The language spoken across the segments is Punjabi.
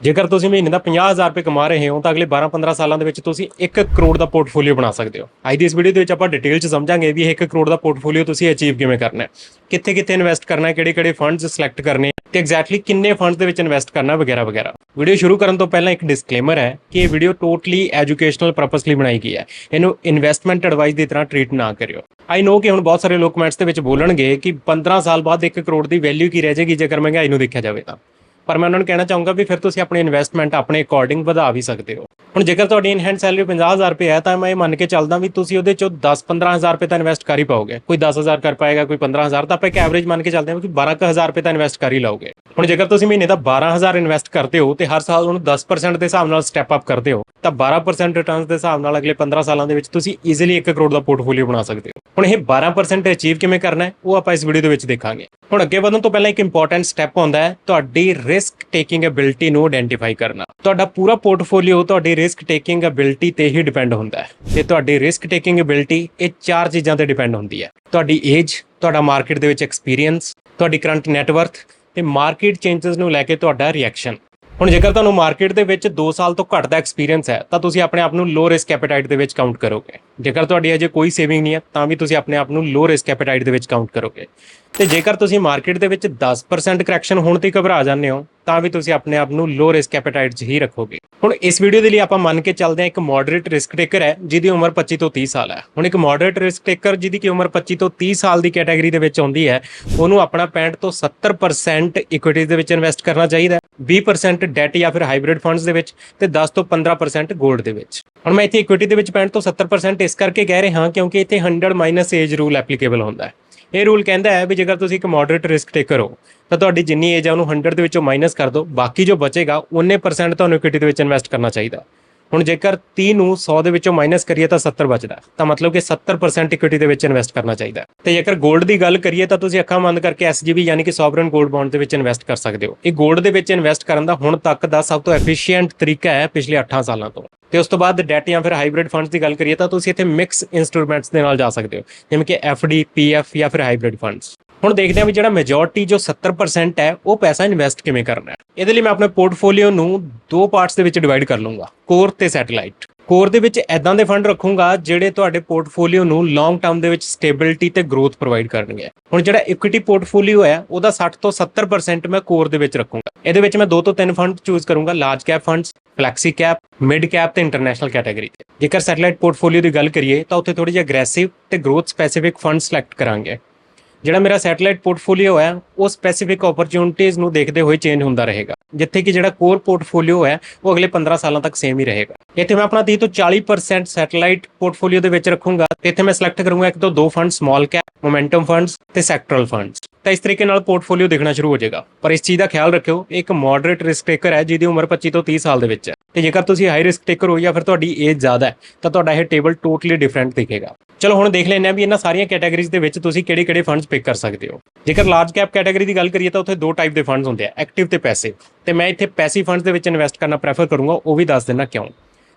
ਜੇਕਰ ਤੁਸੀਂ ਮਹੀਨੇ ਦਾ 50000 ਰੁਪਏ ਕਮਾ ਰਹੇ ਹੋ, ਤਾਂ ਅਗਲੇ 12-15 ਸਾਲਾਂ ਦੇ ਵਿੱਚ ਤੁਸੀਂ 1 ਕਰੋੜ ਦਾ ਪੋਰਟਫੋਲੀਓ ਬਣਾ ਸਕਦੇ ਹੋ। ਅੱਜ ਦੀ ਇਸ ਵੀਡੀਓ ਦੇ ਵਿੱਚ ਆਪਾਂ ਡਿਟੇਲ 'ਚ ਸਮਝਾਂਗੇ ਵੀ ਇਹ 1 ਕਰੋੜ ਦਾ ਪੋਰਟਫੋਲੀਓ ਤੁਸੀਂ ਅਚੀਵ ਕਿਵੇਂ ਕਰਨਾ ਹੈ। ਕਿੱਥੇ ਕਿੱਥੇ ਇਨਵੈਸਟ ਕਰਨਾ ਹੈ ਕਿਹੜੇ ਕਿਹੜੇ ਫੰਡਸ ਸਿਲੈਕਟ ਕਰਨੇ ਹੈ ਤੇ ਐਗਜ਼ੈਕਟਲੀ ਕਿੰਨੇ ਫੰਡਸ ਦੇ ਵਿੱਚ ਇਨਵੈਸਟ ਕਰਨਾ ਵਗੈਰਾ ਵਗੈਰਾ। ਵੀਡੀਓ ਸ਼ੁਰੂ ਕਰਨ ਤੋਂ ਪਹਿਲਾਂ ਇੱਕ ਡਿਸਕਲੇਮਰ ਹੈ ਕਿ ਇਹ ਵੀਡੀਓ ਟੋਟਲੀ ਐਜੂਕੇਸ਼ਨਲ ਪਰਪਸ ਲਈ ਬਣਾਈ ਗਈ ਹੈ। ਇਹਨੂੰ ਇਨਵੈਸਟਮੈਂਟ ਐਡਵਾਈਸ ਦੀ ਤਰ੍ਹਾਂ ਟ੍ਰੀਟ ਨਾ ਕਰਿਓ। ਆਈ ਨੋ ਕਿ ਹੁਣ ਬਹੁਤ ਸਾਰੇ ਲੋਕ ਕਮੈਂਟਸ ਦੇ ਵਿੱਚ ਬੋਲਣਗੇ ਕਿ 15 ਸਾਲ ਬਾਅਦ 1 ਕਰੋੜ ਦੀ ਵੈਲਿਊ ਕੀ ਰਹਿ ਜਾਏਗੀ ਜੇਕਰ ਮਹਿੰਗਾਈ ਨੂੰ ਦੇਖਿਆ ਜਾਵੇ ਤਾਂ। ਪਰ ਮੈਂ ਉਹਨਾਂ ਨੂੰ ਕਹਿਣਾ ਚਾਹੂੰਗਾ ਵੀ ਫਿਰ ਤੁਸੀਂ ਆਪਣੀ ਇਨਵੈਸਟਮੈਂਟ ਆਪਣੇ ਅਕੋਰਡਿੰਗ ਵਧਾ ਵੀ ਸਕਦੇ ਹੋ। ਹੁਣ ਜੇਕਰ ਤੁਹਾਡੀ ਇਨ ਹੈਂਡ ਸੈਲਰੀ 50000 ਰੁਪਏ ਹੈ, ਤਾਂ ਮੈਂ ਇਹ ਮੰਨ ਕੇ ਚੱਲਦਾ ਵੀ ਤੁਸੀਂ ਉਹਦੇ ਚੋਂ 10-15000 ਰੁਪਏ ਤਾਂ ਇਨਵੈਸਟ ਕਰ ਹੀ ਪਾਓਗੇ। ਕੋਈ 10000 ਕਰ ਪਾਏਗਾ, ਕੋਈ 15000 ਤਾਂ ਆਪਾਂ ਇੱਕ ਐਵਰੇਜ ਮੰਨ ਕੇ ਚੱਲਦੇ ਹਾਂ ਕਿ 12000 ਰੁਪਏ ਤਾਂ ਇਨਵੈਸਟ ਕਰ ਹੀ ਲਓਗੇ। ਹੁਣ ਜੇਕਰ ਤੁਸੀਂ ਮਹੀਨੇ ਦਾ 12000 ਇਨਵੈਸਟ ਕਰਦੇ ਹੋ ਤੇ ਹਰ ਸਾਲ ਉਹਨੂੰ 10% ਦੇ ਹਿਸਾਬ ਨਾਲ ਸਟੈਪ ਅਪ ਕਰਦੇ ਹੋ, ਤਾਂ 12% ਰਿਟਰਨਸ ਦੇ ਹਿਸਾਬ ਨਾਲ ਅਗਲੇ 15 ਸਾਲਾਂ ਦੇ ਵਿੱਚ ਤੁਸੀਂ ਈਜ਼ੀਲੀ 1 ਕਰੋੜ ਦਾ ਪੋਰਟਫੋਲੀਓ ਬਣਾ ਸਕਦੇ ਹੋ। ਹੁਣ ਇਹ 12% ਅਚੀਵ ਕਿਵੇਂ ਕਰਨਾ ਹੈ, ਉਹ ਆਪਾਂ ਇਸ ਵੀਡੀਓ ਦੇ ਵਿੱਚ ਦੇਖਾਂਗੇ। ਹੁਣ ਅੱਗੇ ਵਧਣ ਤੋਂ ਪਹਿਲਾਂ ਇੱਕ ਇੰਪੋਰਟੈਂਟ ਸਟੈਪ ਹੁੰਦਾ ਹੈ, ਤੁਹਾਡੀ ਰਿਸਕ ਟੇਕਿੰਗ ਐਬਿਲਿਟੀ ਨੂੰ ਆਇਡੈਂਟੀਫਾਈ ਕਰਨਾ। ਤੁਹਾਡਾ ਪੂਰਾ ਪੋਰਟਫੋਲੀਓ ਤੁਹਾਡੀ ਰਿਸਕ ਟੇਕਿੰਗ ਐਬਿਲਿਟੀ ਤੇ ਹੀ ਡਿਪੈਂਡ ਹੁੰਦਾ ਹੈ। ਤੇ ਤੁਹਾਡੀ ਰਿਸਕ ਟੇਕਿੰਗ ਐਬਿਲਿਟੀ ਇਹ ਚਾਰ ਚੀਜ਼ਾਂ ਤੇ ਡਿਪੈਂਡ ਹੁੰਦੀ ਹੈ। ਤੁਹਾਡੀ ਏਜ ਤੁਹਾਡਾ ਮਾਰਕੀਟ ਦੇ ਵਿੱਚ ਐਕਸਪੀਰੀਅੰਸ ਤੁਹਾਡੀ ਕਰੰਟ ਨੈਟਵਰਥ ਤੇ ਮਾਰਕੀਟ ਚੇਂਜਸ ਨੂੰ ਲੈ ਕੇ ਤੁਹਾਡਾ ਰਿਐਕਸ਼ਨ ਹੁਣ ਜੇਕਰ ਤੁਹਾਨੂੰ ਮਾਰਕੀਟ ਦੇ ਵਿੱਚ 2 ਸਾਲ ਤੋਂ ਘੱਟ ਦਾ ਐਕਸਪੀਰੀਅੰਸ ਹੈ, ਤਾਂ ਤੁਸੀਂ ਆਪਣੇ ਆਪ ਨੂੰ ਲੋ ਰਿਸਕ ਐਪੀਟਾਈਟ ਦੇ ਵਿੱਚ ਕਾਊਂਟ ਕਰੋਗੇ। ਜੇਕਰ ਤੁਹਾਡੀ ਅਜੇ ਕੋਈ ਸੇਵਿੰਗ ਨਹੀਂ ਹੈ, ਤਾਂ ਵੀ ਤੁਸੀਂ ਆਪਣੇ ਆਪ ਨੂੰ ਲੋ ਰਿਸਕ ਐਪੀਟਾਈਟ ਦੇ ਵਿੱਚ ਕਾਊਂਟ ਕਰੋਗੇ। ਤੇ ਜੇਕਰ ਤੁਸੀਂ ਮਾਰਕੀਟ ਦੇ ਵਿੱਚ 10% ਕਰੈਕਸ਼ਨ ਹੋਣ ਤੇ ਘਬਰਾ ਜਾਂਦੇ ਹੋ, ਤਾਂ ਵੀ ਤੁਸੀਂ ਆਪਣੇ ਆਪ ਨੂੰ ਲੋ ਰਿਸਕ ਐਪੀਟਾਈਟ 'ਚ ਹੀ ਰੱਖੋਗੇ। ਹੁਣ ਇਸ ਵੀਡੀਓ ਦੇ ਲਈ ਆਪਾਂ ਮੰਨ ਕੇ ਚੱਲਦੇ ਹਾਂ ਇੱਕ ਮੋਡਰੇਟ ਰਿਸਕ ਟੇਕਰ ਹੈ, ਜਿਹਦੀ ਉਮਰ 25 ਤੋਂ 30 ਸਾਲ ਹੈ। ਹੁਣ ਇੱਕ ਮੋਡਰੇਟ ਰਿਸਕ ਟੇਕਰ ਜਿਹਦੀ ਕਿ ਉਮਰ 25 ਤੋਂ 30 ਸਾਲ ਦੀ ਕੈਟਾਗਰੀ ਦੇ ਵਿੱਚ ਆਉਂਦੀ ਹੈ, ਉਹਨੂੰ ਆਪਣਾ 65 ਤੋਂ 70% ਇਕੁਇਟੀਜ਼ ਦੇ ਵਿੱਚ ਇਨਵੈਸਟ ਕਰਨਾ ਚਾਹੀਦਾ ਹੈ 20% ਡੈਟ ਜਾਂ ਫਿਰ ਹਾਈਬ੍ਰਿਡ ਫੰਡਸ ਦੇ ਵਿੱਚ, ਤੇ 10 ਤੋਂ 15% 골ਡ ਦੇ ਵਿੱਚ। ਹੁਣ ਮੈਂ ਇੱਥੇ ਇਕੁਇਟੀ ਦੇ ਵਿੱਚ 65 ਤੋਂ 70% ਇਸ ਕਰਕੇ ਕਹਿ ਰਹੇ ਹਾਂ ਕਿਉਂਕਿ ਇੱਥੇ 100 ਮਾਈਨਸ ਏਜ ਰੂਲ ਐਪਲੀਕੇਬਲ ਹੁੰਦਾ ਹੈ। ਇਹ ਰੂਲ ਕਹਿੰਦਾ ਹੈ ਵੀ ਜੇਕਰ ਤੁਸੀਂ ਇੱਕ ਮੋਡਰੇਟ ਰਿਸਕ ਟੇਕਰ ਹੋ, ਤਾਂ ਤੁਹਾਡੀ ਜਿੰਨੀ ਏਜ ਆ ਉਹਨੂੰ 100 ਦੇ ਵਿੱਚੋਂ ਮਾਈਨਸ ਕਰ ਦਿਓ। ਬਾਕੀ ਜੋ ਬਚੇਗਾ, ਉਹਨੇ ਪਰਸੈਂਟ ਤੁਹਾਨੂੰ ਇਕੁਇਟੀ ਦੇ ਵਿੱਚ ਇਨਵੈਸਟ ਕਰਨਾ ਚਾਹੀਦਾ। ਹੁਣ ਜੇਕਰ 30 ਨੂੰ 100 ਦੇ ਵਿੱਚੋਂ ਮਾਈਨਸ ਕਰੀਏ ਤਾਂ 70 ਬਚਦਾ ਤਾਂ ਮਤਲਬ ਕਿ 70% ਇਕੁਇਟੀ ਦੇ ਵਿੱਚ ਇਨਵੈਸਟ ਕਰਨਾ ਚਾਹੀਦਾ ਤੇ ਜੇਕਰ 골ਡ ਦੀ ਗੱਲ ਕਰੀਏ ਤਾਂ ਤੁਸੀਂ ਅੱਖਾਂ ਬੰਦ ਕਰਕੇ ਐਸਜੀਬੀ ਯਾਨੀ ਕਿ ਸੋਵਰਨ 골ਡ ਬੌਂਡ ਦੇ ਵਿੱਚ ਇਨਵੈਸਟ ਕਰ ਸਕਦੇ ਹੋ। ਇਹ 골ਡ ਦੇ ਵਿੱਚ ਇਨਵੈਸਟ ਕਰਨ ਦਾ ਹੁਣ ਤੱਕ ਦਾ ਸਭ ਤੋਂ ਐਫੀਸ਼ੀਐਂਟ ਤਰੀਕਾ ਹੈ ਪਿਛਲੇ 8 ਸਾਲਾਂ ਤੋਂ। ਤੇ ਉਸ ਤੋਂ ਬਾਅਦ ਡੈਟ ਜਾਂ ਫਿਰ ਹਾਈਬ੍ਰਿਡ ਫੰਡਸ ਦੀ ਗੱਲ ਕਰੀਏ ਤਾਂ ਤੁਸੀਂ ਇੱਥੇ ਮਿਕਸ ਇਨਸਟਰੂਮੈਂਟਸ ਦੇ ਨਾਲ ਜਾ ਸਕਦੇ ਹੋ। ਜਿਵੇਂ ਕਿ ਐਫਡੀ ਪੀਐਫ ਜਾਂ ਫਿਰ ਹਾਈਬ੍ਰਿਡ ਫੰਡਸ ਹੁਣ ਦੇਖਦੇ ਹਾਂ ਵੀ ਜਿਹੜਾ ਮੈਜੋਰਟੀ ਜੋ 70% ਹੈ, ਉਹ ਪੈਸਾ ਇਨਵੈਸਟ ਕਿਵੇਂ ਕਰਨਾ ਹੈ। ਇਹਦੇ ਲਈ ਮੈਂ ਆਪਣੇ ਪੋਰਟਫੋਲੀਓ ਨੂੰ ਦੋ ਪਾਰਟਸ ਦੇ ਵਿੱਚ ਡਿਵਾਈਡ ਕਰ ਲਵਾਂਗਾ ਕੋਰ ਤੇ ਸੈਟੇਲਾਈਟ ਕੋਰ ਦੇ ਵਿੱਚ ਐਦਾਂ ਦੇ ਫੰਡ ਰੱਖੂੰਗਾ ਜਿਹੜੇ ਤੁਹਾਡੇ ਪੋਰਟਫੋਲੀਓ ਨੂੰ ਲੌਂਗ ਟਰਮ ਦੇ ਵਿੱਚ ਸਟੇਬਿਲਿਟੀ ਤੇ ਗਰੋਥ ਪ੍ਰੋਵਾਈਡ ਕਰਨਗੇ। ਹੁਣ ਜਿਹੜਾ ਇਕੁਇਟੀ ਪੋਰਟਫੋਲੀਓ ਹੈ, ਉਹਦਾ 60 ਤੋਂ 70% ਮੈਂ ਕੋਰ ਦੇ ਵਿੱਚ ਰੱਖੂੰਗਾ। ਇਹਦੇ ਵਿੱਚ ਮੈਂ ਦੋ ਤੋਂ ਤਿੰਨ ਫੰਡ ਚੂਜ਼ ਕਰੂੰਗਾ large cap funds flexi cap mid cap ਤੇ ਇੰਟਰਨੈਸ਼ਨਲ ਕੈਟਾਗਰੀ ਤੇ। ਜੇਕਰ ਸੈਟੇਲਾਈਟ ਪੋਰਟਫੋਲੀਓ ਦੀ ਗੱਲ ਕਰੀਏ, ਤਾਂ ਉੱਥੇ ਥੋੜੀ ਜਿਹੀ ਅਗਰੈਸਿਵ ਤੇ ਗਰੋਥ ਸਪੈਸੀਫਿਕ ਫੰਡ ਸਿਲੈਕਟ ਕਰਾਂਗੇ। ਜਿਹੜਾ ਮੇਰਾ ਸੈਟੇਲਾਈਟ ਪੋਰਟਫੋਲੀਓ ਹੈ, ਉਹ ਸਪੈਸੀਫਿਕ ਓਪਰਚ्युनिटीज ਨੂੰ ਦੇਖਦੇ ਹੋਏ ਚੇਂਜ ਹੁੰਦਾ ਰਹੇਗਾ। ਜਿੱਥੇ ਕਿ ਜਿਹੜਾ ਕੋਰ ਪੋਰਟਫੋਲੀਓ ਹੈ, ਉਹ ਅਗਲੇ 15 ਸਾਲਾਂ ਤੱਕ ਸੇਮ ਹੀ ਰਹੇਗਾ। ਇੱਥੇ ਮੈਂ ਆਪਣਾ 30 ਤੋਂ 40% ਸੈਟੇਲਾਈਟ ਪੋਰਟਫੋਲੀਓ ਦੇ ਵਿੱਚ ਰੱਖੂੰਗਾ। ਤੇ ਇੱਥੇ ਮੈਂ ਸਿਲੈਕਟ ਕਰੂੰਗਾ ਇੱਕ ਤੋਂ ਦੋ fund small cap momentum funds ਤੇ ਸੈਕਟਰਲ ਫੰਡਸ ਤਾਂ ਇਸ ਤਰੀਕੇ ਨਾਲ ਪੋਰਟਫੋਲੀਓ ਦੇਖਣਾ ਸ਼ੁਰੂ ਹੋ ਜਾਏਗਾ। ਪਰ ਇਸ ਚੀਜ਼ ਦਾ ਖਿਆਲ ਰੱਖਿਓ, ਇੱਕ ਮੋਡਰੇਟ ਰਿਸਕ ਟੇਕਰ ਹੈ, ਜਿਹਦੀ ਉਮਰ 25 ਤੋਂ 30 ਸਾਲ ਦੇ ਵਿੱਚ ਹੈ। ਤੇ ਜੇਕਰ ਤੁਸੀਂ ਹਾਈ ਰਿਸਕ ਟੇਕਰ ਹੋ ਜਾਂ ਫਿਰ ਤੁਹਾਡੀ ਏਜ ਜ਼ਿਆਦਾ ਹੈ, ਤਾਂ ਤੁਹਾਡਾ ਇਹ ਟੇਬਲ ਟੋਟਲੀ ਡਿਫਰੈਂਟ ਦਿਖੇਗਾ। ਚਲੋ ਹੁਣ ਦੇਖ ਲੈਂਦੇ ਹਾਂ ਵੀ ਇਹਨਾਂ ਸਾਰੀਆਂ ਕੈਟਾਗਰੀਜ਼ ਦੇ ਵਿੱਚ ਤੁਸੀਂ ਕਿਹੜੇ-ਕਿਹੜੇ ਫੰਡਸ ਪਿਕ ਕਰ ਸਕਦੇ ਹੋ। ਜੇਕਰ ਲਾਰਜ ਕੈਪ ਕੈਟਾਗਰੀ ਦੀ ਗੱਲ ਕਰੀਏ ਤਾਂ ਉੱਥੇ ਦੋ ਟਾਈਪ ਦੇ ਫੰਡਸ ਹੁੰਦੇ ਆ ਐਕਟਿਵ ਤੇ ਪੈਸਿਵ ਤੇ ਮੈਂ ਇੱਥੇ ਪੈਸਿਵ ਫੰਡਸ ਦੇ ਵਿੱਚ ਇਨਵੈਸਟ ਕਰਨਾ ਪ੍ਰੈਫਰ ਕਰੂੰਗਾ, ਉਹ ਵੀ ਦੱਸ ਦਿੰਦਾ ਕਿਉਂ।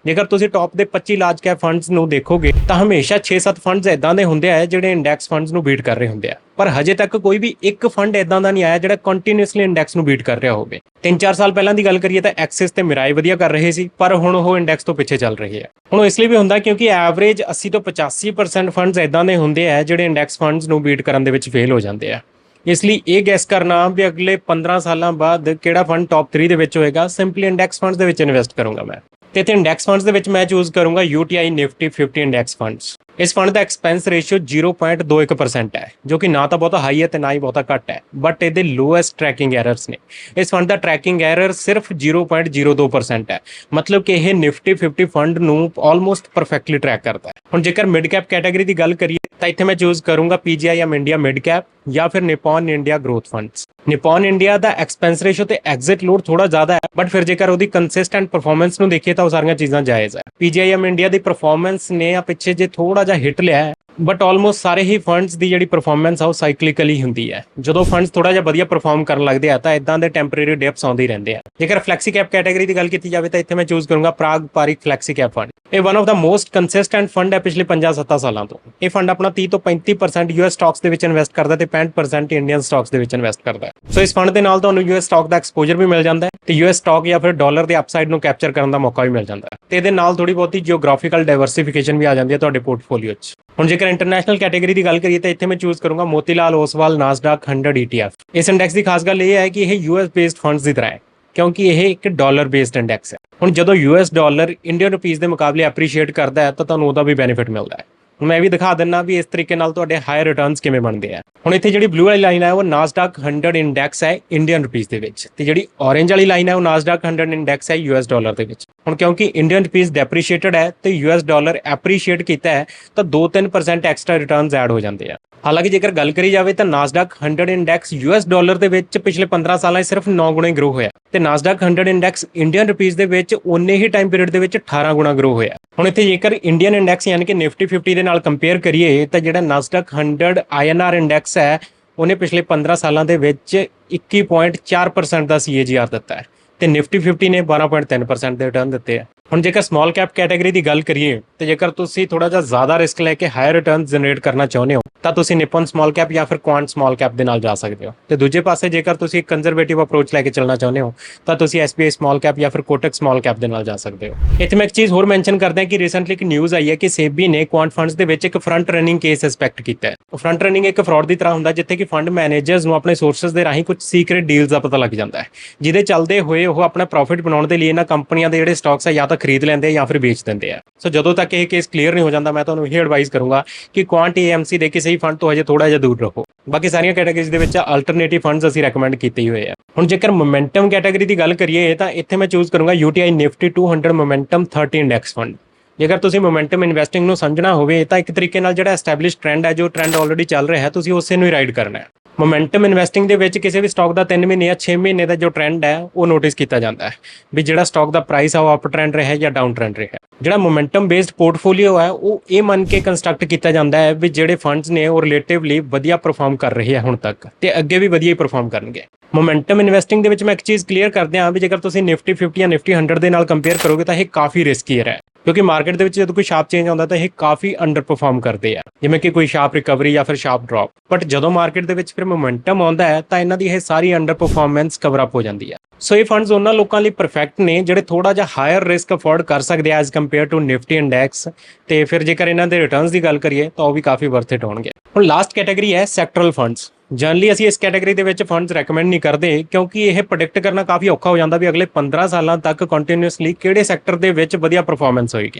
ਜੇਕਰ ਤੁਸੀਂ ਟੌਪ ਦੇ 25 ਲਾਰਜ ਕੈਪ ਫੰਡਸ ਨੂੰ ਦੇਖੋਗੇ, ਤਾਂ ਹਮੇਸ਼ਾ 6-7 ਫੰਡਸ ਇਦਾਂ ਦੇ ਹੁੰਦੇ ਆ ਜਿਹੜੇ ਇੰਡੈਕਸ ਫੰਡਸ ਨੂੰ ਬੀਟ ਕਰ ਰਹੇ ਹੁੰਦੇ ਆ। ਪਰ ਹਜੇ ਤੱਕ ਕੋਈ ਵੀ ਇੱਕ ਫੰਡ ਇਦਾਂ ਦਾ ਨਹੀਂ ਆਇਆ ਜਿਹੜਾ ਕੰਟੀਨਿਊਸਲੀ ਇੰਡੈਕਸ ਨੂੰ ਬੀਟ ਕਰ ਰਿਹਾ ਹੋਵੇ। 3-4 ਸਾਲ ਪਹਿਲਾਂ ਦੀ ਗੱਲ ਕਰੀਏ ਤਾਂ ਐਕਸਿਸ ਤੇ ਮਿਰਾਈ ਵਧੀਆ ਕਰ ਰਹੇ ਸੀ, ਪਰ ਹੁਣ ਉਹ ਇੰਡੈਕਸ ਤੋਂ ਪਿੱਛੇ ਚੱਲ ਰਹੀ ਹੈ ਹੁਣ ਇਸ ਲਈ ਵੀ ਹੁੰਦਾ ਕਿਉਂਕਿ ਐਵਰੇਜ 80 ਤੋਂ 85% ਫੰਡਸ ਇਦਾਂ ਦੇ ਹੁੰਦੇ ਆ ਜਿਹੜੇ ਇੰਡੈਕਸ ਫੰਡਸ ਨੂੰ ਬੀਟ ਕਰਨ ਦੇ ਵਿੱਚ ਫੇਲ ਹੋ ਜਾਂਦੇ ਆ। ਇਸ ਲਈ ਇਹ ਗੈਸ ਕਰਨਾ ਵੀ ਅਗਲੇ 15 ਸਾਲਾਂ ਬਾਅਦ ਕਿਹੜਾ ਫੰਡ ਟੌਪ 3 ਦੇ ਵਿੱਚ ਹੋਏਗਾ ਸਿੰਪਲੀ ਇੰਡੈਕਸ ਫੰਡਸ ਦੇ ਵਿੱਚ ਇਨਵੈਸਟ ਕਰੂੰਗਾ ਮੈਂ। ਤੇ ਇੱਥੇ ਇੰਡੈਕਸ ਫੰਡਸ ਦੇ ਵਿੱਚ ਮੈਂ ਚੂਜ਼ ਕਰੂੰਗਾ UTI Nifty 50 ਇੰਡੈਕਸ ਫੰਡਸ ਇਸ ਫੰਡ ਦਾ ਐਕਸਪੈਂਸ ਰੇਸ਼ੀਓ 0.21% ਹੈ, ਜੋ ਕਿ ਨਾ ਤਾਂ ਬਹੁਤਾ ਹਾਈ ਹੈ ਤੇ ਨਾ ਹੀ ਬਹੁਤਾ ਘੱਟ ਹੈ ਬਟ ਇਹਦੇ ਲੋਐਸਟ ਟਰੈਕਿੰਗ ਐਰਰਸ ਨੇ। ਇਸ ਫੰਡ ਦਾ ਟਰੈਕਿੰਗ ਐਰਰ ਸਿਰਫ 0.02% ਹੈ, ਮਤਲਬ ਕਿ ਇਹ ਨਿਫਟੀ 50 ਫੰਡ ਨੂੰ ਆਲਮੋਸਟ ਪਰਫੈਕਟਲੀ ਟਰੈਕ ਕਰਦਾ ਹੈ। ਹੁਣ ਜੇਕਰ ਮਿਡ ਕੈਪ ਕੈਟਾਗਰੀ ਦੀ ਗੱਲ ਕਰੀਏ, ਤਾਂ ਇੱਥੇ ਮੈਂ ਚੂਜ਼ ਕਰੂੰਗਾ PGIM ਇੰਡੀਆ ਮਿਡ ਕੈਪ ਜਾਂ ਫਿਰ Nippon India growth funds Nippon India ਦਾ ਐਕਸਪੈਂਸ ਰੇਸ਼ੋ ਤੇ ਐਗਜ਼ਿਟ ਲੋਡ ਥੋੜਾ ਜ਼ਿਆਦਾ ਹੈ ਬਟ ਫਿਰ ਜੇਕਰ ਉਹਦੀ ਕੰਸਿਸਟੈਂਟ ਪਰਫਾਰਮੈਂਸ ਨੂੰ ਦੇਖੀਏ ਤਾਂ ਉਹ ਸਾਰੀਆਂ ਚੀਜ਼ਾਂ ਜਾਇਜ਼ ਹੈ। PGIM ਇੰਡੀਆ ਦੀ ਪਰਫਾਰਮੈਂਸ ਨੇ ਆ ਪਿੱਛੇ ਜੇ ਥੋੜਾ ਜਿਹਾ ਹਿੱਟ ਲਿਆ ਹੈ। ਬਟ ਆਲਮੋਸਟ ਸਾਰੇ ਹੀ ਫੰਡਸ ਦੀ ਜਿਹੜੀ ਪਰਫਾਰਮੈਂਸ ਆ ਉਹ ਸਾਈਕਲੀਕਲੀ ਹੁੰਦੀ ਹੈ। ਜਦੋਂ ਫੰਡਸ ਥੋੜਾ ਜਿਹਾ ਵਧੀਆ ਪਰਫਾਰਮ ਕਰਨ ਲੱਗਦੇ ਆ, ਤਾਂ ਇਦਾਂ ਦੇ ਟੈਂਪਰੇਰੀ ਡਿਪਸ ਆਉਂਦੇ ਰਹਿੰਦੇ ਆ। ਜੇਕਰ ਫਲੈਕਸੀ ਕੈਪ ਕੈਟਾਗਰੀ ਦੀ ਗੱਲ ਕੀਤੀ ਜਾਵੇ, ਤਾਂ ਇੱਥੇ ਮੈਂ ਚੂਜ਼ ਕਰੂੰਗਾ Parag Parikh flexi cap fund ਇਹ one of the most consistent fund ਹੈ ਪਿਛਲੇ 50-7 ਸਾਲਾਂ ਤੋਂ। ਇਹ ਫੰਡ ਆਪਣਾ 30 ਤੋਂ 35% ਯੂਐਸ ਸਟਾਕਸ ਦੇ ਵਿੱਚ ਇਨਵੈਸਟ ਕਰਦਾ ਤੇ 65% ਇੰਡੀਅਨ ਸਟਾਕਸ ਦੇ ਵਿੱਚ ਇਨਵੈਸਟ ਕਰਦਾ ਸੋ ਇਸ ਫੰਡ ਦੇ ਨਾਲ ਤੁਹਾਨੂੰ ਯੂਐਸ ਸਟਾਕ ਦਾ ਐਕਸਪੋਜ਼ਰ ਵੀ ਮਿਲ ਜਾਂਦਾ ਹੈ ਤੇ ਯੂਐਸ ਸਟਾਕ ਜਾਂ ਫਿਰ ਡਾਲਰ ਦੇ ਅਪਸਾਈਡ ਨੂੰ ਕੈਪਚਰ ਕਰਨ ਦਾ ਮੌਕਾ ਵੀ ਮਿਲ ਜਾਂਦਾ ਹੈ। ਤੇ ਇਹਦੇ ਨਾਲ ਥੋੜੀ ਬਹੁਤੀ ਜੀਓਗ੍ਰਾਫੀਕਲ ਡਾਈਵਰਸਿਫਿਕੇਸ਼ਨ ਵੀ ਆ ਜਾਂਦੀ ਹੈ ਤੁਹਾਡੇ ਪੋਰਟਫੋਲੀਓ 'ਚ। ਹੁਣ ਜੇਕਰ ਇੰਟਰਨੈਸ਼ਨਲ ਕੈਟਾਗਰੀ ਦੀ ਗੱਲ ਕਰੀਏ ਤਾਂ ਇੱਥੇ ਮੈਂ ਚੂਜ਼ ਕਰੂੰਗਾ ਮੋਤੀਲਾਲ ਓਸਵਾਲ ਨਾਸਡਾਕ 100 ETF ਇਸ ਇੰਡੈਕਸ ਦੀ ਖਾਸ ਗੱਲ ਇਹ ਹੈ ਕਿ ਇਹ ਯੂਐਸ ਬੇਸਡ ਫੰਡਸ ਦੀ ਤਰ੍ਹਾਂ ਹੈ, ਕਿਉਂਕਿ ਇਹ ਇੱਕ ਡਾਲਰ ਬੇਸਡ ਇੰਡੈਕਸ ਹੈ। ਹੁਣ ਜਦੋਂ ਯੂਐਸ ਡਾਲਰ ਇੰਡੀਅਨ ਰੁਪੀਸ ਦੇ ਮੁਕਾਬਲੇ ਐਪਰੀਸ਼ੀਏਟ ਕਰਦਾ ਹੈ, ਤਾਂ ਤੁਹਾਨੂੰ ਉਹਦਾ ਵੀ ਬੈਨੀਫਿਟ ਮਿਲਦਾ ਹੈ। ਹੁਣ ਮੈਂ ਇਹ ਵੀ ਦਿਖਾ ਦਿੰਨਾ ਵੀ ਇਸ ਤਰੀਕੇ ਨਾਲ ਤੁਹਾਡੇ ਹਾਇਰ ਰਿਟਰਨਸ ਕਿਵੇਂ ਬਣਦੇ ਆ। ਹੁਣ ਇੱਥੇ ਜਿਹੜੀ ਬਲੂ ਵਾਲੀ ਲਾਈਨ ਹੈ, ਉਹ ਨਾਸਡਾਕ 100 ਇੰਡੈਕਸ ਹੈ ਇੰਡੀਅਨ ਰੁਪੀਸ ਦੇ ਵਿੱਚ ਤੇ ਜਿਹੜੀ orange ਵਾਲੀ ਲਾਈਨ ਹੈ, ਉਹ ਨਾਸਡਾਕ 100 ਇੰਡੈਕਸ ਹੈ ਯੂਐਸ ਡਾਲਰ ਦੇ ਵਿੱਚ। ਹੁਣ ਕਿਉਂਕਿ ਇੰਡੀਅਨ ਰੁਪੀਸ ਡੈਪਰੀਸ਼ੀਏਟਡ ਹੈ ਤੇ ਯੂਐਸ ਡਾਲਰ ਐਪਰੀਸ਼ੀਏਟ ਕੀਤਾ ਹੈ, ਤਾਂ 2-3% ਐਕਸਟਰਾ ਰਿਟਰਨਸ ਐਡ ਹੋ ਜਾਂਦੇ ਆ। ਹਾਲਾਂਕਿ ਜੇਕਰ ਗੱਲ ਕਰੀ ਜਾਵੇ ਤਾਂ ਨਾਸਡਾਕ 100 ਇੰਡੈਕਸ ਯੂਐਸ ਡਾਲਰ ਦੇ ਵਿੱਚ ਪਿਛਲੇ 15 ਸਾਲਾਂ 'ਚ ਸਿਰਫ 9 ਗੁਣਾ ਗਰੋ ਹੋਇਆ। ਤੇ ਨਾਸਡਾਕ 100 ਇੰਡੈਕਸ ਇੰਡੀਅਨ ਰੁਪੀਸ ਦੇ ਵਿੱਚ ਉਨੇ ਹੀ ਟਾਈਮ ਪੀਰੀਅਡ ਦੇ ਵਿੱਚ 18 ਗੁਣਾ ਗਰੋ ਹੋਇਆ। ਹੁਣ ਇੱਥੇ ਜੇਕਰ ਇੰਡੀਅਨ ਇੰਡੈਕਸ ਯਾਨੀ ਕਿ ਨਿਫਟੀ 50 ਦੇ ਨਾਲ ਕੰਪੇਅਰ ਕਰੀਏ, ਤਾਂ ਜਿਹੜਾ ਨਾਸਡਾਕ 100 ਆਈਐਨਆਰ ਇੰਡੈਕਸ ਹੈ, ਉਹਨੇ ਪਿਛਲੇ 15 ਸਾਲਾਂ ਦੇ ਵਿੱਚ 21.4% ਦਾ ਸੀਏਜੀਆਰ ਦਿੱਤਾ ਹੈ। ਤੇ ਨਿਫਟੀ 50 ਨੇ 12.3% ਦੇ ਰਿਟਰਨ ਦਿੱਤੇ ਆ। ਹੁਣ ਜੇਕਰ ਸਮਾਲ ਕੈਪ ਕੈਟਾਗਰੀ ਦੀ ਗੱਲ ਕਰੀਏ, ਤੇ ਜੇਕਰ ਤੁਸੀਂ ਥੋੜਾ ਜਿਹਾ ਜ਼ਿਆਦਾ ਰਿਸਕ ਲੈ ਕੇ ਹਾਇਰ ਰਿਟਰਨ ਜਨਰੇਟ ਕਰਨਾ ਚਾਹੁੰਦੇ ਹੋ ਤਾਂ ਤੁਸੀਂ ਨਿਪਨ ਸਮਾਲ ਕੈਪ ਜਾਂ ਫਿਰ ਕੁਆਂਟ ਸਮਾਲ ਕੈਪ ਦੇ ਨਾਲ ਜਾ ਸਕਦੇ ਹੋ। ਤੇ ਦੂਜੇ ਪਾਸੇ ਜੇਕਰ ਤੁਸੀਂ ਇੱਕ ਕੰਜ਼ਰਵੇਟਿਵ ਅਪਰੋਚ ਲੈ ਕੇ ਚੱਲਣਾ ਚਾਹੁੰਦੇ ਹੋ, ਤਾਂ ਤੁਸੀਂ SBI ਸਮਾਲ ਕੈਪ ਜਾਂ ਫਿਰ ਕੋਟਕ ਸਮਾਲ ਕੈਪ ਦੇ ਨਾਲ ਜਾ ਸਕਦੇ ਹੋ। ਇੱਥੇ ਮੈਂ ਇੱਕ ਚੀਜ਼ ਹੋਰ ਮੈਂਸ਼ਨ ਕਰਦਾ ਕਿ ਰੀਸੈਂਟਲੀ ਇੱਕ ਨਿਊਜ਼ ਆਈ ਹੈ ਕਿ ਸੇਬੀ ਨੇ ਕੁਆਂਟ ਫੰਡਸ ਦੇ ਵਿੱਚ ਇੱਕ ਫਰੰਟ ਰਨਿੰਗ ਕੇਸ ਐਸਪੈਕਟ ਕੀਤਾ ਹੈ। ਉਹ ਫਰੰਟ ਰਨਿੰਗ ਇੱਕ ਫਰਾਡ ਦੀ ਤਰ੍ਹਾਂ ਹੁੰਦਾ ਜਿੱਥੇ ਕਿ ਫੰਡ ਮੈਨੇਜਰਸ ਨੂੰ ਆਪਣੇ ਸੋਰਸਸ ਦੇ ਰਾਹੀਂ ਕੁਝ ਸੀਕ੍ਰੀਟ ਡੀਲਸ ਦਾ ਪਤਾ ਲੱਗ ਜਾਂਦਾ ਹੈ, ਜਿਹਦੇ ਚੱਲਦੇ ਹੋਏ ਉਹ ਆਪਣਾ ਪ੍ਰੋਫਿਟ ਬਣਾਉਣ ਦੇ ਲਈ ਇਹਨਾਂ ਕੰਪਨੀਆਂ ਦੇ ਜਿਹੜੇ ਸਟਾਕਸ ਆ ਜਾਂ ਤਾਂ ਖਰੀਦ ਲੈਂਦੇ ਆ ਜਾਂ ਫਿਰ ਵੇਚ ਦਿੰਦੇ ਆ। ਸੋ ਜਦੋਂ ਤੱਕ ਇਹ ਕੇਸ ਕਲੀਅਰ ਨਹੀਂ ਹੋ ਜਾਂਦਾ, ਮੈਂ ਤੁਹਾਨੂੰ ਇਹ ਐਡਵਾਈਸ ਕਰੂੰਗਾ ਕਿ ਕੁਆਂਟ ਏਐਮਸੀ ਦੇ ਕਿਸੇ ਵੀ ਫੰਡ ਤੋਂ ਹਜੇ ਥੋੜਾ ਜਿਹਾ ਦੂਰ ਰਹੋ। ਬਾਕੀ ਸਾਰੀਆਂ ਕੈਟਾਗਰੀਜ਼ ਦੇ ਵਿੱਚ ਅਲਟਰਨੇਟਿਵ ਫੰਡਸ ਅਸੀਂ ਰეკਮੈਂਡ ਕੀਤੇ ਹੋਏ ਆ। ਹੁਣ ਜੇਕਰ ਮੋਮੈਂਟਮ ਕੈਟਾਗਰੀ ਦੀ ਗੱਲ ਕਰੀਏ, ਤਾਂ ਇੱਥੇ ਮੈਂ ਚੂਜ਼ ਕਰੂੰਗਾ UTI Nifty 200 momentum 30 index fund ਜੇਕਰ ਤੁਸੀਂ ਮੋਮੈਂਟਮ ਇਨਵੈਸਟਿੰਗ ਨੂੰ ਸਮਝਣਾ ਹੋਵੇ, ਤਾਂ ਇੱਕ ਤਰੀਕੇ ਨਾਲ ਜਿਹੜਾ ਐਸਟੈਬਲਿਸ਼ ਟ੍ਰੈਂਡ ਹੈ, ਜੋ ਟ੍ਰੈਂਡ ਆਲਰੇਡੀ ਚੱਲ ਰਿਹਾ ਹੈ, ਤੁਸੀਂ ਉਸੇ ਨੂੰ ਹੀ ਰਾਈਡ ਕਰਨਾ ਹੈ। ਮੋਮੈਂਟਮ ਇਨਵੈਸਟਿੰਗ ਦੇ ਵਿੱਚ ਕਿਸੇ ਵੀ ਸਟਾਕ ਦਾ 3 ਮਹੀਨੇ ਜਾਂ 6 ਮਹੀਨੇ ਦਾ ਜੋ ਟ੍ਰੈਂਡ ਹੈ, ਉਹ ਨੋਟਿਸ ਕੀਤਾ ਜਾਂਦਾ ਹੈ ਵੀ ਜਿਹੜਾ ਸਟਾਕ ਦਾ ਪ੍ਰਾਈਸ ਆ ਉਹ ਅਪ ਟ੍ਰੈਂਡ ਰਿਹਾ ਜਾਂ ਡਾਊਨ ਟ੍ਰੈਂਡ ਰਿਹਾ ਜਿਹੜਾ ਮੋਮੈਂਟਮ ਬੇਸਡ ਪੋਰਟਫੋਲੀਓ ਹੈ, ਉਹ ਇਹ ਮੰਨ ਕੇ ਕੰਸਟਰਕਟ ਕੀਤਾ ਜਾਂਦਾ ਹੈ ਵੀ ਜਿਹੜੇ ਫੰਡਸ ਨੇ ਉਹ ਰਿਲੇਟਿਵਲੀ ਵਧੀਆ ਪਰਫਾਰਮ ਕਰ ਰਹੇ ਆ ਹੁਣ ਤੱਕ ਤੇ ਅੱਗੇ ਵੀ ਵਧੀਆ ਹੀ ਪਰਫਾਰਮ ਕਰਨਗੇ। ਮੋਮੈਂਟਮ ਇਨਵੈਸਟਿੰਗ ਦੇ ਵਿੱਚ ਮੈਂ ਇੱਕ ਚੀਜ਼ ਕਲੀਅਰ ਕਰਦੇ ਹਾਂ ਵੀ ਜੇਕਰ ਤੁਸੀਂ ਨਿਫਟੀ 50 ਜਾਂ ਨਿਫਟੀ 100 ਦੇ ਨਾਲ ਕੰਪੇਅਰ ਕਰੋਗੇ ਤਾਂ ਇਹ ਕਾਫੀ ਰਿਸਕੀਅਰ ਹੈ। ਕਿਉਂਕਿ ਮਾਰਕੀਟ ਦੇ ਵਿੱਚ ਜਦੋਂ ਕੋਈ ਸ਼ਾਰਪ ਚੇਂਜ ਆਉਂਦਾ ਤਾਂ ਇਹ ਕਾਫੀ ਅੰਡਰ ਪਰਫਾਰਮ ਕਰਦੇ ਆ। ਜਿਵੇਂ ਕਿ ਕੋਈ ਸ਼ਾਰਪ ਰਿਕਵਰੀ ਜਾਂ ਫਿਰ ਸ਼ਾਰਪ ਡ੍ਰੌਪ ਬਟ ਜਦੋਂ ਮਾਰਕੀਟ ਦੇ ਵਿੱਚ ਫਿਰ ਮੋਮੈਂਟਮ ਆਉਂਦਾ ਹੈ, ਤਾਂ ਇਹਨਾਂ ਦੀ ਇਹ ਸਾਰੀ ਅੰਡਰ ਪਰਫਾਰਮੈਂਸ ਕਵਰ ਅਪ ਹੋ ਜਾਂਦੀ ਹੈ। ਸੋ ਇਹ ਫੰਡਸ ਉਹਨਾਂ ਲੋਕਾਂ ਲਈ ਪਰਫੈਕਟ ਨੇ, ਜਿਹੜੇ ਥੋੜਾ ਜਿਹਾ ਹਾਇਰ ਰਿਸਕ ਅਫੋਰਡ ਕਰ ਸਕਦੇ ਆ as compare to Nifty index ਤੇ ਫਿਰ ਜੇਕਰ ਇਹਨਾਂ ਦੇ ਰਿਟਰਨਸ ਦੀ ਗੱਲ ਕਰੀਏ, ਤਾਂ ਉਹ ਵੀ ਕਾਫੀ ਵਰਥ ਇਟ ਹੋਣਗੇ। ਹੁਣ ਲਾਸਟ ਕੈਟਾਗਰੀ ਹੈ ਸੈਕਟਰਲ ਫੰਡਸ ਜਨਰਲੀ ਅਸੀਂ ਇਸ ਕੈਟਾਗਰੀ ਦੇ ਵਿੱਚ ਫੰਡਸ ਰეკਮੈਂਡ ਨਹੀਂ ਕਰਦੇ, ਕਿਉਂਕਿ ਇਹ ਪ੍ਰੈਡਿਕਟ ਕਰਨਾ ਕਾਫੀ ਔਖਾ ਹੋ ਜਾਂਦਾ ਵੀ ਅਗਲੇ 15 ਸਾਲਾਂ ਤੱਕ ਕੰਟੀਨਿਊਸਲੀ ਕਿਹੜੇ ਸੈਕਟਰ ਦੇ ਵਿੱਚ ਵਧੀਆ ਪਰਫਾਰਮੈਂਸ ਹੋਏਗੀ।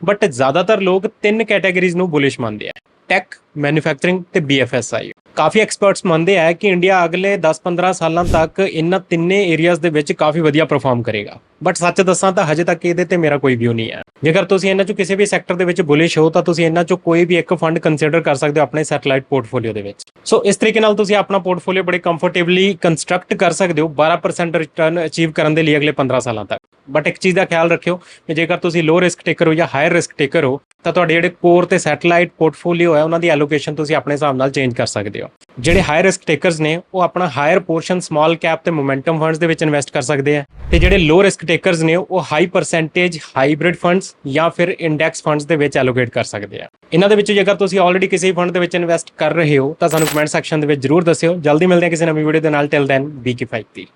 ਬਟ ਜ਼ਿਆਦਾਤਰ ਲੋਕ ਤਿੰਨ ਕੈਟਾਗਰੀਜ਼ ਨੂੰ ਬੁਲਿਸ਼ ਮੰਨਦੇ ਆ ਟੈਕ ਮੈਨੂਫੈਕਚਰਿੰਗ ਤੇ BFSI ਕਾਫੀ ਐਕਸਪਰਟਸ ਮੰਨਦੇ ਆ ਕਿ ਇੰਡੀਆ ਅਗਲੇ 10-15 ਸਾਲਾਂ ਤੱਕ ਇਹਨਾਂ ਤਿੰਨੇ ਏਰੀਆਜ਼ ਦੇ ਵਿੱਚ ਕਾਫੀ ਵਧੀਆ ਪਰਫਾਰਮ ਕਰੇਗਾ। ਬਟ ਸੱਚ ਦੱਸਾਂ ਤਾਂ ਹਜੇ ਤੱਕ ਇਹਦੇ ਤੇ ਮੇਰਾ ਕੋਈ ਵਿਊ ਨਹੀਂ ਹੈ। ਜੇਕਰ ਤੁਸੀਂ ਇਹਨਾਂ ਚੋਂ ਕਿਸੇ ਵੀ ਸੈਕਟਰ ਦੇ ਵਿੱਚ ਬੁਲਿਸ਼ ਹੋ, ਤਾਂ ਤੁਸੀਂ ਇਹਨਾਂ ਚੋਂ ਕੋਈ ਵੀ ਇੱਕ ਫੰਡ ਕੰਸੀਡਰ ਕਰ ਸਕਦੇ ਹੋ ਆਪਣੇ ਸੈਟੇਲਾਈਟ ਪੋਰਟਫੋਲੀਓ ਦੇ ਵਿੱਚ। ਸੋ ਇਸ ਤਰੀਕੇ ਨਾਲ ਤੁਸੀਂ ਆਪਣਾ ਪੋਰਟਫੋਲੀਓ ਬੜੇ ਕੰਫਰਟੇਬਲੀ ਕੰਸਟਰਕਟ ਕਰ ਸਕਦੇ ਹੋ 12% ਰਿਟਰਨ ਅਚੀਵ ਕਰਨ ਦੇ ਲਈ ਅਗਲੇ 15 ਸਾਲਾਂ ਤੱਕ। ਬਟ ਇੱਕ ਚੀਜ਼ ਦਾ ਖਿਆਲ ਰੱਖਿਓ ਕਿ ਜੇਕਰ ਤੁਸੀਂ ਲੋ ਰਿਸਕ ਟੇਕਰ ਹੋ ਜਾਂ ਹਾਇਰ ਰਿਸਕ ਟੇਕਰ ਹੋ, ਤਾਂ ਤੁਹਾਡੇ ਜਿਹੜੇ ਕੋਰ ਤੇ ਸੈਟਲਾਈਟ ਪੋਰਟਫੋਲੀਓ ਹੈ, ਉਹਨਾਂ ਦੀ ਐਲੋਕੇਸ਼ਨ ਤੁਸੀਂ ਆਪਣੇ ਹਿਸਾਬ ਨਾਲ ਚੇਂਜ ਕਰ ਸਕਦੇ ਹੋ। ਜਿਹੜੇ ਹਾਈ ਰਿਸਕ ਟੇਕਰਸ ਨੇ, ਉਹ ਆਪਣਾ ਹਾਇਰ ਪੋਰਸ਼ਨ ਸਮਾਲ ਕੈਪ ਤੇ ਮੋਮੈਂਟਮ ਫੰਡਸ ਦੇ ਵਿੱਚ ਇਨਵੈਸਟ ਕਰ ਸਕਦੇ ਆ ਤੇ ਜਿਹੜੇ ਲੋ ਰਿਸਕ ਟੇਕਰਸ ਨੇ, ਉਹ ਹਾਈ ਪਰਸੈਂਟੇਜ ਹਾਈਬ੍ਰਿਡ ਫੰਡਸ ਜਾਂ ਫਿਰ ਇੰਡੈਕਸ ਫੰਡਸ ਦੇ ਵਿੱਚ ਐਲੋਕੇਟ ਕਰ ਸਕਦੇ ਆ ਇਹਨਾਂ ਦੇ ਵਿੱਚ ਜੇਕਰ ਤੁਸੀਂ ਆਲਰੇਡੀ ਕਿਸੇ ਫੰਡ ਦੇ ਵਿੱਚ ਇਨਵੈਸਟ ਕਰ ਰਹੇ ਹੋ, ਤਾਂ ਸਾਨੂੰ ਕਮੈਂਟ ਸੈਕਸ਼ਨ ਦੇ ਵਿੱਚ ਜਰੂਰ ਦੱਸਿਓ। ਜਲਦੀ ਮਿਲਦੇ ਹਾਂ ਕਿਸੇ ਨਵੀਂ ਵੀਡੀਓ ਦੇ ਨਾਲ। ਟਿਲ ਦੈਨ ਬੀ ਕੀ 5